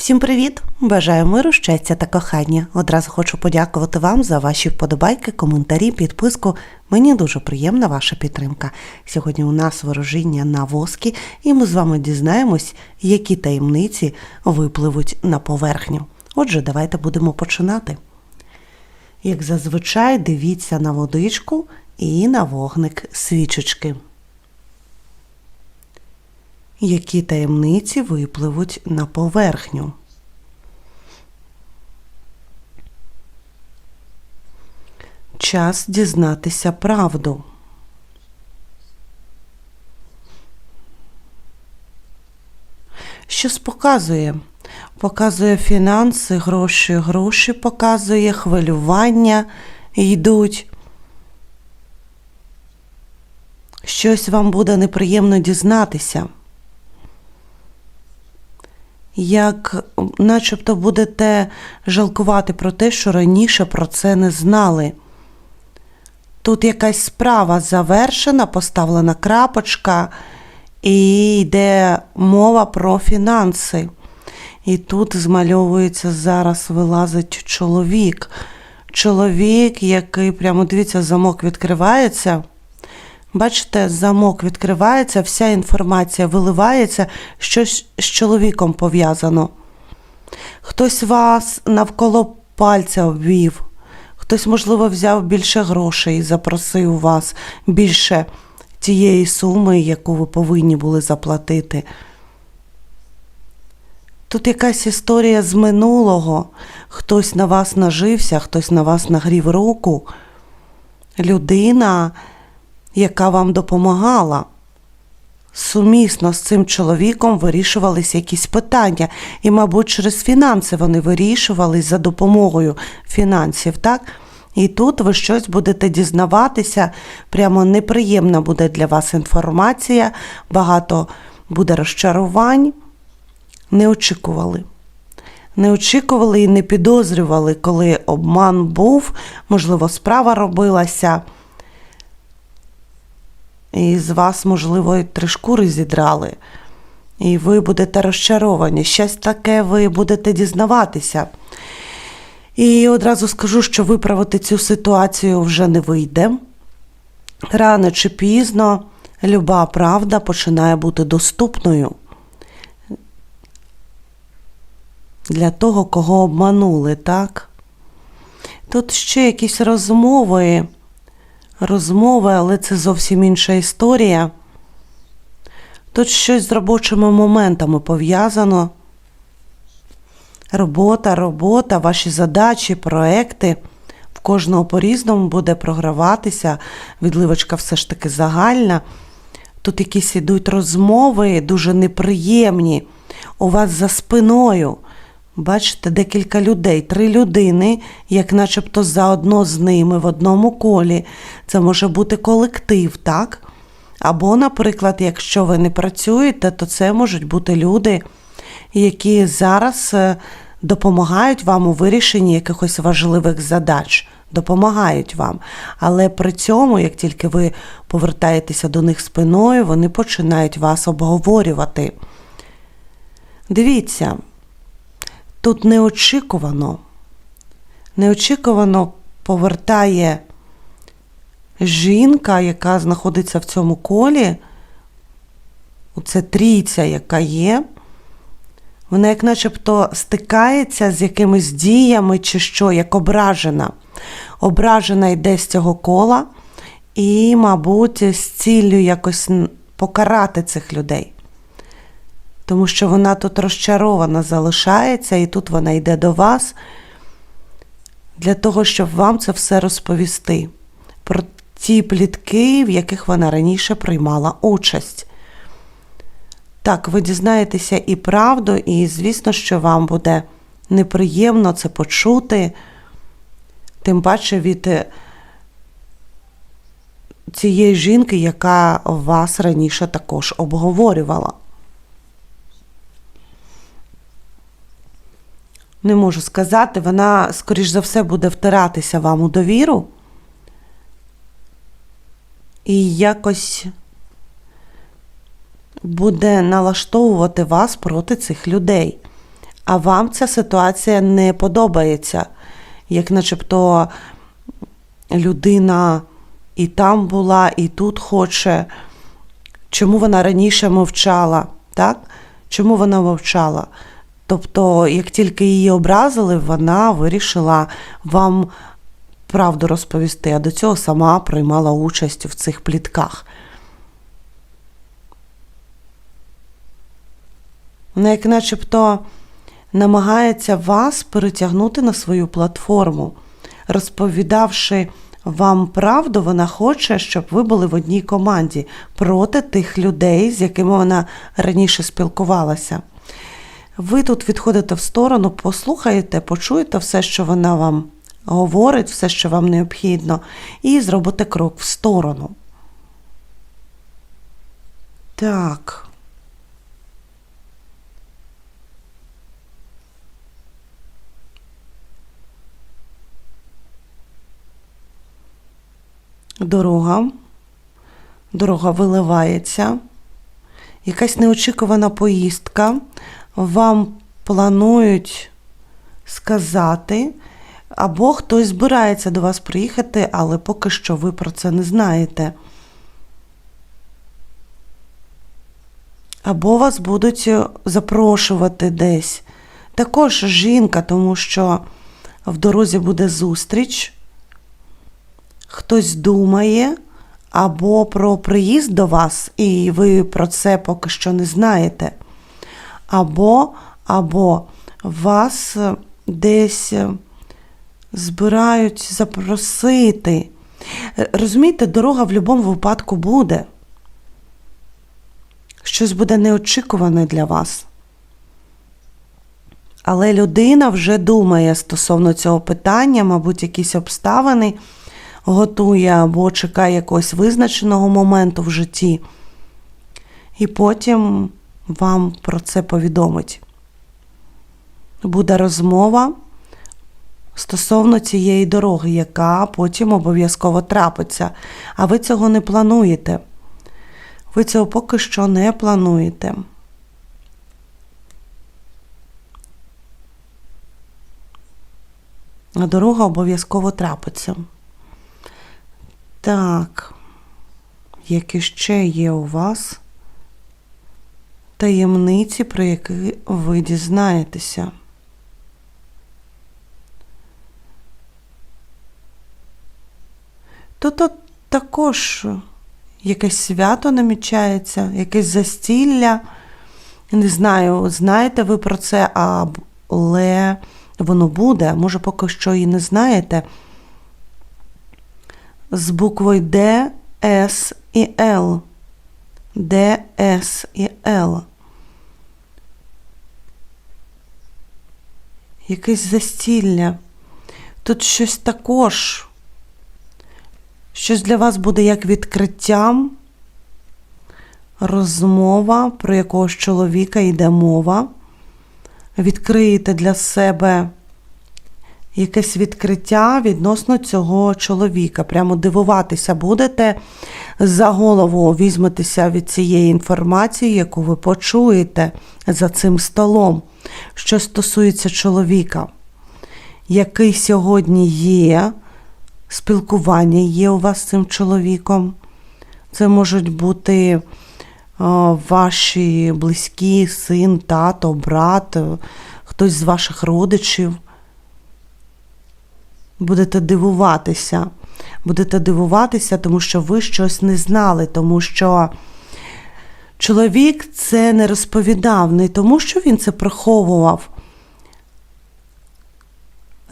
Всім привіт! Бажаю миру, щастя та кохання. Одразу хочу подякувати вам за ваші вподобайки, коментарі, підписку. Мені дуже приємна ваша підтримка. Сьогодні у нас ворожіння на воскі, і ми з вами дізнаємось, які таємниці випливуть на поверхню. Отже, давайте будемо починати. Як зазвичай, дивіться на водичку і на вогник свічечки. Які таємниці випливуть на поверхню? Час дізнатися правду. Щось показує. Показує фінанси, гроші, гроші показує, хвилювання йдуть. Щось вам буде неприємно дізнатися. Як начебто будете жалкувати про те, що раніше про це не знали. Тут якась справа завершена, поставлена крапочка, і йде мова про фінанси. І тут змальовується зараз вилазить чоловік. Чоловік, який прямо дивіться, замок відкривається. Бачите, замок відкривається, вся інформація виливається, щось з чоловіком пов'язано. Хтось вас навколо пальця обвів, хтось, можливо, взяв більше грошей і запросив вас більше тієї суми, яку ви повинні були заплатити. Тут якась історія з минулого. Хтось на вас нажився, хтось на вас нагрів руку. Людина, яка вам допомагала. Сумісно з цим чоловіком вирішувалися якісь питання, і, мабуть, через фінанси вони вирішувались за допомогою фінансів, так? І тут ви щось будете дізнаватися, прямо неприємна буде для вас інформація, багато буде розчарувань. Не очікували. Не очікували і не підозрювали, коли обман був, можливо, справа робилася. І з вас, можливо, і три шкури зідрали. І ви будете розчаровані. Щось таке ви будете дізнаватися. І одразу скажу, що виправити цю ситуацію вже не вийде. Рано чи пізно люба правда починає бути доступною для того, кого обманули, так? Тут ще якісь розмови, розмови, але це зовсім інша історія. Тут щось з робочими моментами пов'язано. Робота, робота, ваші задачі, проекти. В кожного по-різному буде програватися. Відливочка все ж таки загальна. Тут якісь ідуть розмови дуже неприємні. У вас за спиною. Бачите, декілька людей, три людини, як начебто заодно з ними в одному колі. Це може бути колектив, так? Або, наприклад, якщо ви не працюєте, то це можуть бути люди, які зараз е, допомагають вам у вирішенні якихось важливих задач. Допомагають вам. Але при цьому, як тільки ви повертаєтеся до них спиною, вони починають вас обговорювати. Дивіться, тут неочікувано, неочікувано повертає жінка, яка знаходиться в цьому колі, це трійця, яка є, вона як начебто стикається з якимись діями чи що, як ображена. Ображена йде з цього кола і, мабуть, з ціллю якось покарати цих людей. Тому що вона тут розчарована залишається, і тут вона йде до вас для того, щоб вам це все розповісти. Про ті плітки, в яких вона раніше приймала участь. Так, ви дізнаєтеся і правду, і звісно, що вам буде неприємно це почути, тим паче від е, цієї жінки, яка вас раніше також обговорювала. Не можу сказати, вона, скоріш за все, буде втиратися вам у довіру і якось буде налаштовувати вас проти цих людей. а вам ця ситуація не подобається, як начебто людина і там була, і тут хоче. Чому вона раніше мовчала? Так? Чому вона мовчала? Тобто, як тільки її образили, вона вирішила вам правду розповісти, а до цього сама приймала участь в цих плітках. Вона як начебто намагається вас перетягнути на свою платформу, розповідавши вам правду, вона хоче, щоб ви були в одній команді проти тих людей, з якими вона раніше спілкувалася. Ви тут відходите в сторону, послухаєте, почуєте все, що вона вам говорить, все, що вам необхідно, і зробите крок в сторону. Так. Дорога. Дорога виливається. Якась неочікувана поїздка. Вам планують сказати, або хтось збирається до вас приїхати, але поки що ви про це не знаєте. Або вас будуть запрошувати десь. Також жінка, тому що в дорозі буде зустріч, хтось думає або про приїзд до вас, і ви про це поки що не знаєте. Або, або вас десь збирають запросити. Розумієте, дорога в будь-якому випадку буде. Щось буде неочікуване для вас. Але людина вже думає стосовно цього питання, мабуть, якісь обставини готує або чекає якогось визначеного моменту в житті. І потім вам про це повідомить. Буде розмова стосовно цієї дороги, яка потім обов'язково трапиться. А ви цього не плануєте. Ви цього поки що не плануєте. А дорога обов'язково трапиться. Так, які ще є у вас таємниці, про які ви дізнаєтеся? Тут також якесь свято намічається, якесь застілля. Не знаю, знаєте ви про це, але воно буде, може, поки що і не знаєте. З буквою Д, С і Л. Д, С і Л. Якесь застілля. Тут щось також. Щось для вас буде як відкриттям, розмова, про якогось чоловіка йде мова. Відкриєте для себе якесь відкриття відносно цього чоловіка. Прямо дивуватися будете за голову, візьметеся від цієї інформації, яку ви почуєте за цим столом, що стосується чоловіка, який сьогодні є спілкування є у вас з цим чоловіком. Це можуть бути о, ваші близькі, син, тато, брат, хтось з ваших родичів. Будете дивуватися. Будете дивуватися, тому що ви щось не знали, тому що чоловік це не розповідав, не тому, що він це приховував.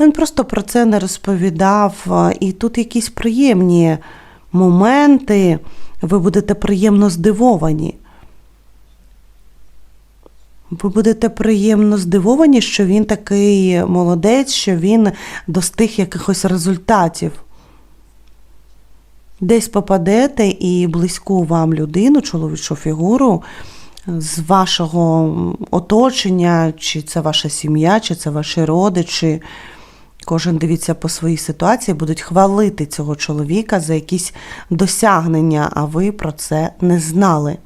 Він просто про це не розповідав. І тут якісь приємні моменти, ви будете приємно здивовані. Ви будете приємно здивовані, що він такий молодець, що він достиг якихось результатів. Десь попадете і близьку вам людину, чоловічу фігуру з вашого оточення, чи це ваша сім'я, чи це ваші родичі. Кожен дивіться по своїй ситуації, будуть хвалити цього чоловіка за якісь досягнення, а ви про це не знали.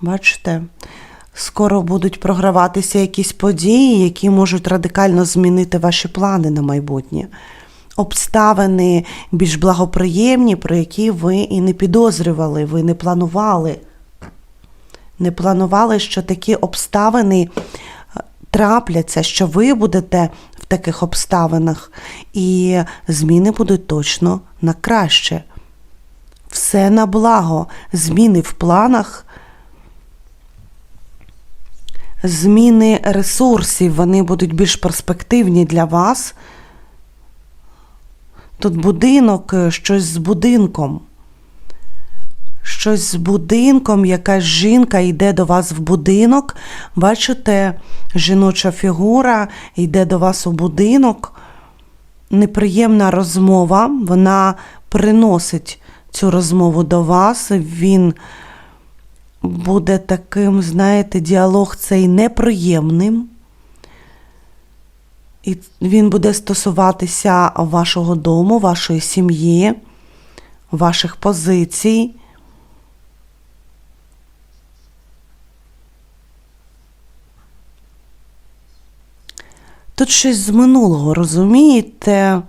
Бачите? Скоро будуть програватися якісь події, які можуть радикально змінити ваші плани на майбутнє. Обставини більш благоприємні, про які ви і не підозрювали, ви не планували. Не планували, що такі обставини е, трапляться, що ви будете в таких обставинах, і зміни будуть точно на краще. Все на благо, зміни в планах, зміни ресурсів, вони будуть більш перспективні для вас. Тут будинок, е, щось з будинком. Щось з будинком, якась жінка йде до вас в будинок. Бачите, жіноча фігура йде до вас у будинок. Неприємна розмова, вона приносить цю розмову до вас. Він буде таким, знаєте, діалог цей неприємним. І він буде стосуватися вашого дому, вашої сім'ї, ваших позицій. Тут щось з минулого, розумієте?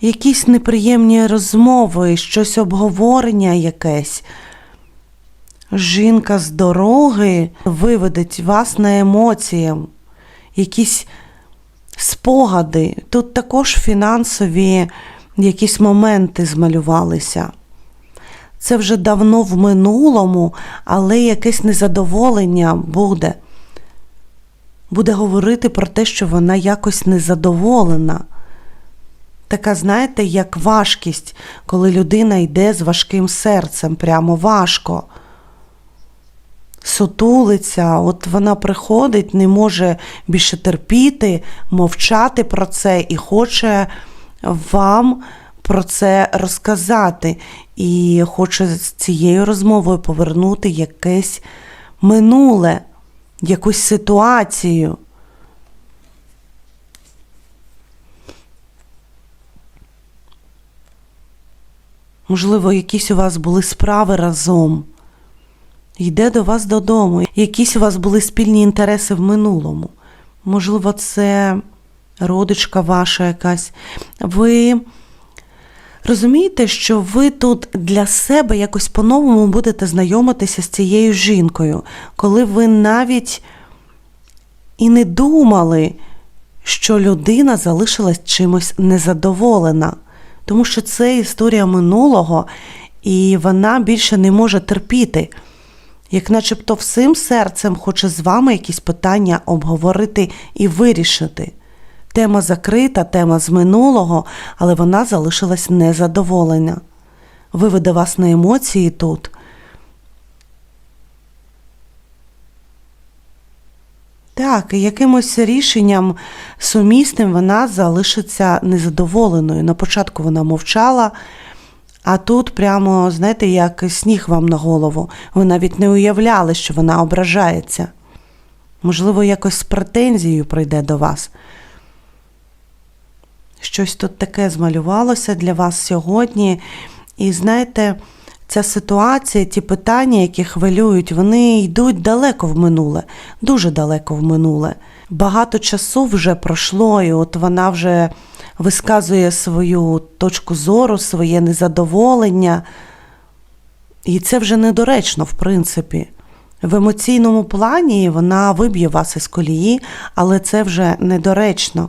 Якісь неприємні розмови, щось обговорення якесь. Жінка з дороги виведеть вас на емоції, якісь спогади. Тут також фінансові якісь моменти змалювалися. Це вже давно в минулому, але якесь незадоволення буде. Буде говорити про те, що вона якось незадоволена. Така, знаєте, як важкість, коли людина йде з важким серцем, прямо важко. Сутулиться, от вона приходить, не може більше терпіти, мовчати про це і хоче вам про це розказати. І хоче з цією розмовою повернути якесь минуле, якусь ситуацію. Можливо, якісь у вас були справи разом. Йде до вас додому. Якісь у вас були спільні інтереси в минулому. Можливо, це родичка ваша якась. Ви розумієте, що ви тут для себе якось по-новому будете знайомитися з цією жінкою, коли ви навіть і не думали, що людина залишилась чимось незадоволена. Тому що це історія минулого, і вона більше не може терпіти. Як начебто всім серцем хоче з вами якісь питання обговорити і вирішити. Тема закрита, тема з минулого, але вона залишилась незадоволена. Виведе вас на емоції тут. Так, і якимось рішенням сумісним вона залишиться незадоволеною. На початку вона мовчала, а тут прямо, знаєте, як сніг вам на голову. Ви навіть не уявляли, що вона ображається. Можливо, якось з претензією прийде до вас. Щось тут таке змалювалося для вас сьогодні. І знаєте, ця ситуація, ті питання, які хвилюють, вони йдуть далеко в минуле, дуже далеко в минуле. Багато часу вже пройшло, і от вона вже висказує свою точку зору, своє незадоволення. І це вже недоречно, в принципі. В емоційному плані вона виб'є вас із колії, але це вже недоречно.